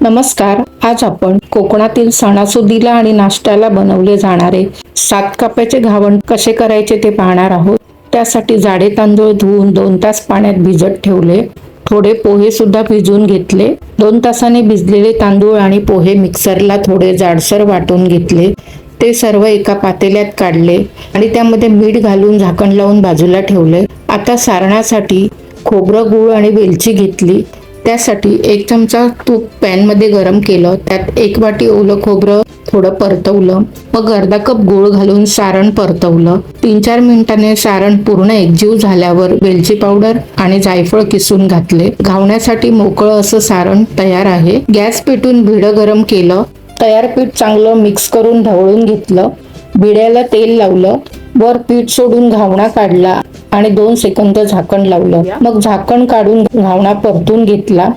नमस्कार आज आपण कोकणातील सणासुदीला आणि नाश्त्याला बनवले जाणारे सात काप्याचे घावण कसे करायचे ते पाहणार आहोत. त्यासाठी जाडे तांदूळ धुवून दोन तास पाण्यात भिजत ठेवले. थोडे पोहे सुद्धा भिजवून घेतले. दोन तासाने भिजलेले तांदूळ आणि पोहे मिक्सरला थोडे जाडसर वाटून घेतले. ते सर्व एका पातेल्यात काढले आणि त्यामध्ये मीठ घालून झाकण लावून बाजूला ठेवले. आता सारणासाठी खोबरं गूळ आणि वेलची घेतली. त्यासाठी एक चमचा तूप पॅनमध्ये गरम केलं. त्यात एक वाटी ओलं खोबरं थोडं परतवलं. मग अर्धा कप गूळ घालून सारण परतवलं. तीन चार मिनिटांनी सारण पूर्ण एकजीव झाल्यावर वेलची पावडर आणि जायफळ किसून घातले. घावण्यासाठी मोकळं असं सारण तयार आहे. गॅस पेटून भिडं गरम केलं. तयार पीठ चांगलं मिक्स करून ढवळून घेतलं. भिड्याला तेल लावलं. वर पीठ सोडून घावणा काढला. आणि दोन सेकंद झाकण लावलं. मग झाकण काढून घावणा परतून घेतला.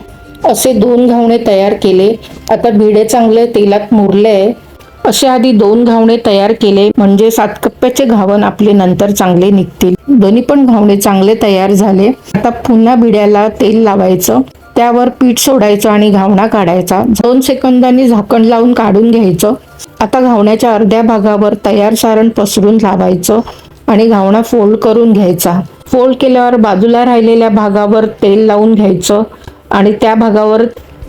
असे दोन घावणे तयार केले. आता भिडे चांगले तेलात मुरले. असे आधी दोन घावणे तयार केले. म्हणजे सात कप्प्याचे घावण आपले नंतर चांगले निघतील. दोन्ही पण घावणे चांगले तयार झाले. आता पुन्हा भिड्याला तेल लावायचं. त्यावर पीठ सोडायचं आणि घावणा काढायचा. दोन सेकंदांनी झाकण लावून काढून घ्यायचं. आता घावण्याच्या अर्ध्या भागावर तयार सारण पसरून लावायचं. आणि घावणा फोल्ड करून घ्यायचा. फोल्ड केल्यावर बाजूला राहिलेल्या भागावर तेल लावून घ्यायचं आणि त्या भागावर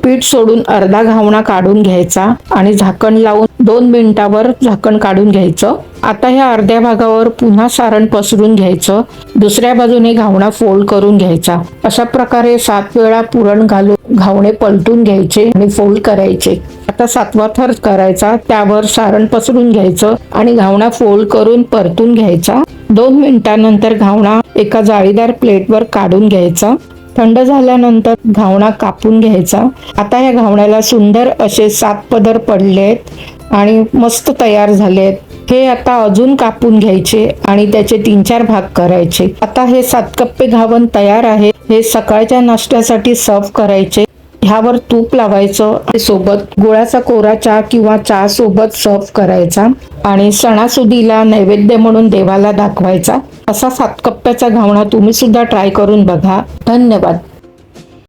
पीठ सोडून अर्धा घावणा काढून घ्यायचा आणि झाकण लावून दोन मिनिटावर झाकण काढून घ्यायचं. आता ह्या अर्ध्या भागावर पुन्हा सारण पसरून घ्यायचं. दुसऱ्या बाजूने घावणा फोल्ड करून घ्यायचा. अशा प्रकारे सात वेळा पुरण घालून घावणे पलटून घ्यायचे आणि फोल्ड करायचे. आता सातवा थर करायचा त्यावर सारण पसरून घ्यायचं आणि घावणा फोल्ड करून परतून घ्यायचा. दोन मिनिटांनंतर घावणा एका जाळीदार प्लेटवर काढून घ्यायचा. थंड झाल्यानंतर घावणा कापून घ्यायचा. आता या घावण्याला सुंदर असे सात पदर पडले आहेत आणि मस्त तयार झाले आहेत हे आता अजून कापून घ्यायचे आणि त्याचे तीन चार भाग करायचे. आता हे सात कप्पे घावण तयार आहे. हे सकाळच्या नाश्त्यासाठी सर्व करायचे. ह्यावर तूप लावायचं सोबत गुळाचा कोरा चहा किंवा चहा सोबत सर्व करायचा आणि सणासुदीला नैवेद्य म्हणून देवाला दाखवायचा. असा सात कप्प्याचा घावणा तुम्ही सुद्धा ट्राय करून बघा. धन्यवाद.